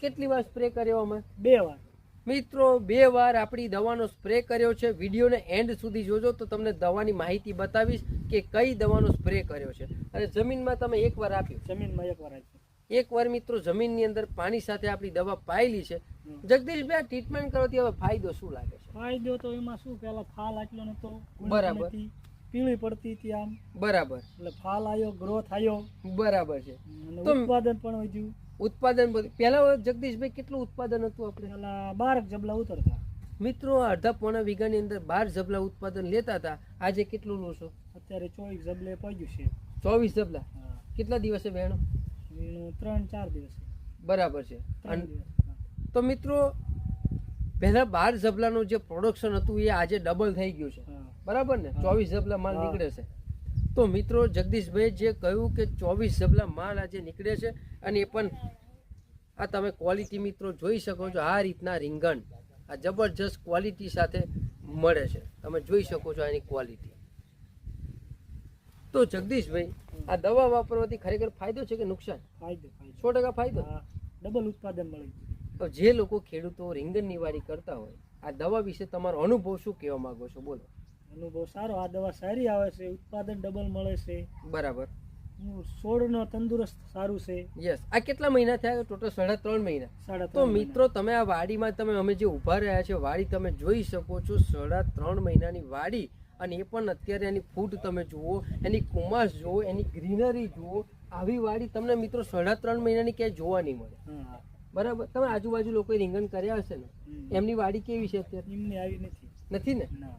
કેટલી વાર સ્પ્રે કર્યો અમે બે વાર. મિત્રો બે વાર આપણી દવાનો સ્પ્રે કર્યો છે. વિડીયોને એન્ડ સુધી જોજો તો તમને દવાની માહિતી બતાવીશ કે કઈ દવાનો સ્પ્રે કર્યો છે. અને જમીનમાં તમે એક વાર આપ્યું. જમીનમાં એક વાર આપ્યું. એક વાર મિત્રો જમીનની અંદર પાણી સાથે આપણી દવા પાયેલી છે. જગદીશભાઈ ટ્રીટમેન્ટ કરવાથી હવે ફાયદો શું લાગે છે? ફાયદો તો એમાં શું પેલા ફાલ આટલો નતો બરાબર. પીળી પડતી હતી આમ. બરાબર. એટલે ફાલ આવ્યો ગ્રોથ આવ્યો બરાબર છે. ઉત્પાદન પણ વધ્યું. ઉત્પાદન બધું. પહેલા જગદીશભાઈ કેટલું ઉત્પાદન હતું આપણે? પેલા બાર જબલા ઉતરતા. મિત્રો અડધા પોણા વીઘાની અંદર બાર જબલા ઉત્પાદન લેતા હતા. આજે કેટલું લો છો? અત્યારે ચોવીસ જબલે પડ્યું છે. ચોવીસ જબલા? કેટલા દિવસે વેણો? ત્રણ ચાર દિવસ. બરાબર છે. તો મિત્રો પહેલા બાર જબલાનું જે પ્રોડક્શન હતું એ આજે ડબલ થઈ ગયું છે. બરાબર ને? ચોવીસ જબલા માલ નીકળે છે. તો મિત્રો જગદીશભાઈ જે કહ્યું કે ચોવીસ જબલા માલ આજે નીકળે છે અને એ પણ આ તમે ક્વોલિટી મિત્રો જોઈ શકો છો આ રીતના રીંગણ આ જબરજસ્ત ક્વોલિટી સાથે મળે છે. તમે જોઈ શકો છો આની ક્વોલિટી તો જગદીશભાઈ આ દવા વાપરવાથી ખરેખર ફાયદો છે કે નુકસાન? ફાયદો સો ટકા ફાયદો? હા ડબલ ઉત્પાદન મળે તો જે લોકો ખેડૂતો રીંગણની વાડી કરતા હોય આ દવા વિશે તમારો અનુભવ શું કહેવા માંગો છો? બોલો. અનુભવ સારો. આ દવા સારી આવે છે ઉત્પાદન ડબલ મળે છે. બરાબર. છોડનો તંદુરસ્ત સારું છે. યસ આ કેટલા મહિના થયા? ટોટલ સાડા ત્રણ મહિના. તો મિત્રો તમે આ વાડીમાં તમે અમે જે ઊભા રહ્યા છે વાડી તમે જોઈ શકો છો સાડા ત્રણ મહિનાની વાડી. અને એ પણ અત્યારે એની ફૂટ તમે જુઓ એની કુમાશ જુઓ એની ગ્રીનરી જુઓ. આવી વાડી તમને મિત્રો સાડા ત્રણ મહિનાની ક્યાંય જોવા નહીં મળે. બરાબર? તમે આજુબાજુ લોકોએ રીંગણ કર્યા હશે ને? એમની વાડી કેવી છે અત્યારે? એમની આવી નથી. નથી ના.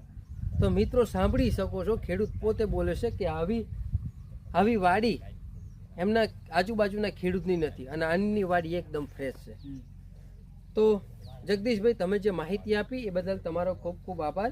તો મિત્રો સાંભળી શકો છો ખેડૂત પોતે બોલે છે કે આવી આવી વાડી એમના આજુબાજુના ખેડૂતની નથી અને આની વાડી એકદમ ફ્રેશ છે. તો જગદીશભાઈ તમે જે માહિતી આપી એ બદલ તમારો ખૂબ ખૂબ આભાર.